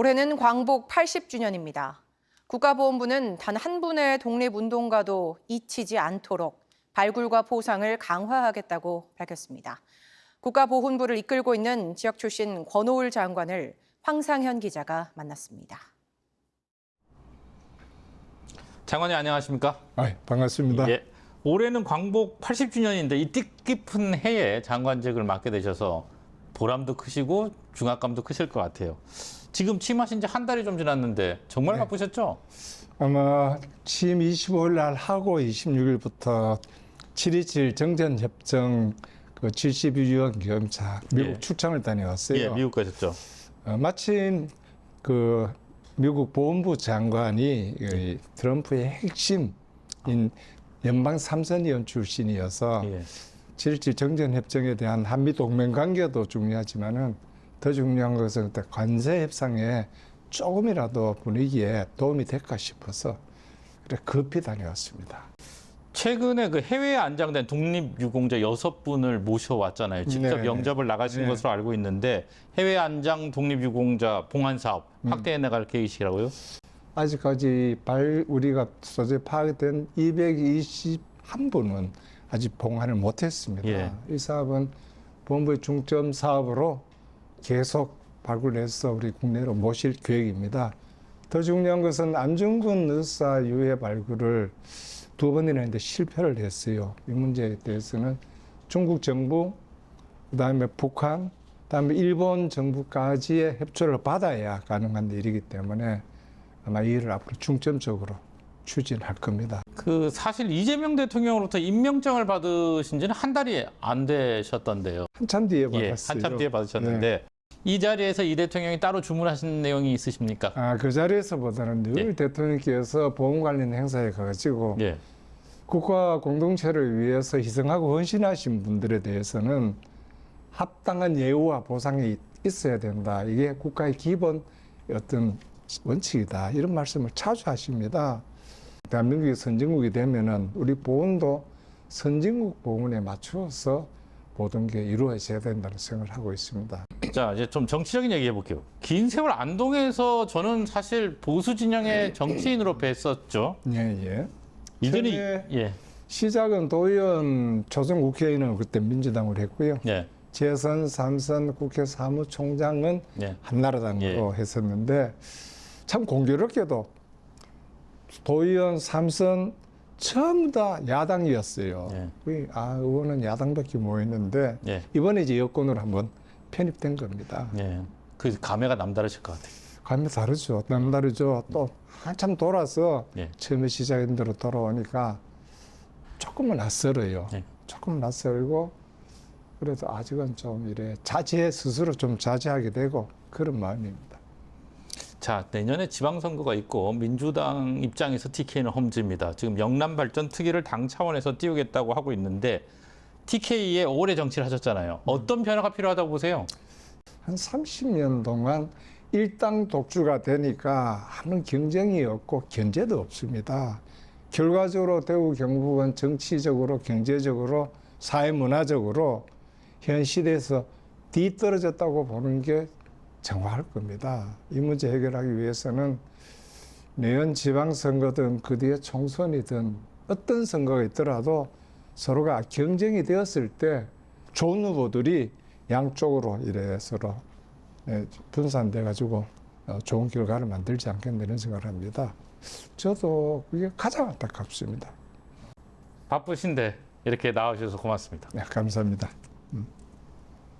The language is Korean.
올해는 광복 80주년입니다. 국가보훈부는 단 한 분의 독립운동가도 잊히지 않도록 발굴과 보상을 강화하겠다고 밝혔습니다. 국가보훈부를 이끌고 있는 지역 출신 권오을 장관을 황상현 기자가 만났습니다. 장관님 안녕하십니까? 아, 반갑습니다. 예. 올해는 광복 80주년인데 이 뜻깊은 해에 장관직을 맡게 되셔서 보람도 크시고 중압감도 크실 것 같아요. 지금 취임하신 지 한 달이 좀 지났는데 정말 네. 바쁘셨죠? 아마 취임 25일 날 하고 26일부터 727 정전협정 그 72주년 겸사 미국 예. 출장을 다녀왔어요. 예, 미국 가셨죠. 어, 마침 그 미국 보훈부 장관이 이 트럼프의 핵심인 연방 삼선위원 출신이어서 예. 727 정전협정에 대한 한미 동맹 관계도 중요하지만은 더 중요한 것은 그때 관세 협상에 조금이라도 분위기에 도움이 될까 싶어서 그래 급히 다녀왔습니다. 최근에 그 해외에 안장된 독립유공자 여섯 분을 모셔왔잖아요. 직접 네, 영접을 나가신 네. 것으로 알고 있는데 해외 안장 독립유공자 봉환 사업 음. 확대해 나갈 계획이시라고요? 아직까지 발 우리가 소재 파악된 221분은 아직 봉환을 못했습니다. 예. 이 사업은 본부의 중점 사업으로 계속 발굴해서 우리 국내로 모실 계획입니다. 더 중요한 것은 안중근 의사 유해 발굴을 두 번이나 했는데 실패를 했어요. 이 문제에 대해서는 중국 정부, 그 다음에 북한, 그 다음에 일본 정부까지의 협조를 받아야 가능한 일이기 때문에 아마 이 일을 앞으로 중점적으로 추진할 겁니다. 그 사실 이재명 대통령으로부터 임명장을 받으신 지는 한 달이 안 되셨던데요. 한참 뒤에 예, 받았어요. 한참 뒤에 받으셨는데 이 자리에서 이 대통령이 따로 주문하신 내용이 있으십니까? 아, 그 자리에서보다는 늘 예. 대통령께서 보험 관련 행사에 가가지고 예. 국가 공동체를 위해서 희생하고 헌신하신 분들에 대해서는 합당한 예우와 보상이 있어야 된다. 이게 국가의 기본 어떤 원칙이다. 이런 말씀을 자주 하십니다. 대한민국이 선진국이 되면은 우리 보훈도 선진국 보훈에 맞추어서 모든 게 이루어져야 된다는 생각을 하고 있습니다. 자 이제 좀 정치적인 얘기 해볼게요. 긴 세월 안동에서 저는 사실 보수 진영의 정치인으로 뵀었죠. 예, 예. 이전에 최근에 예, 시작은 도의원 조정 국회의원은 그때 민주당으로 했고요. 예, 재선, 삼선 국회 사무총장은 예. 한나라당으로 했었는데 참 공교롭게도 도의원 삼선 전부 다 야당이었어요. 예. 우리 아 의원은 야당밖에 못 있는데 예, 이번에 이제 여권으로 한번 편입된 겁니다. 예. 그 감회가 남다르실 것 같아요. 감이 다르죠. 남다르죠. 또 한참 돌아서 예. 처음에 시작인 대로 돌아오니까 조금은 낯설어요. 예. 조금 낯설고 그래도 아직은 좀 이래 자제 스스로 좀 자제하게 되고 그런 마음입니다. 자 내년에 지방선거가 있고 민주당 입장에서 TK는 험지입니다. 지금 영남 발전 특위를 당 차원에서 띄우겠다고 하고 있는데 TK에 오래 정치를 하셨잖아요. 어떤 변화가 필요하다고 보세요? 한 30년 동안 일당 독주가 되니까 아무 경쟁이 없고 견제도 없습니다. 결과적으로 대구 경북은 정치적으로 경제적으로 사회 문화적으로 현 시대에서 뒤떨어졌다고 보는 게 정화할 겁니다. 이 문제 해결하기 위해서는 내년 지방선거든 그 뒤에 총선이든 어떤 선거가 있더라도 서로가 경쟁이 되었을 때 좋은 후보들이 양쪽으로 이래 서로 예, 분산돼 가지고 어, 좋은 결과를 만들지 않겠나 이런 생각을 합니다. 저도 그게 가장 안타깝습니다. 바쁘신데 이렇게 나와주셔서 고맙습니다. 네, 감사합니다. 음.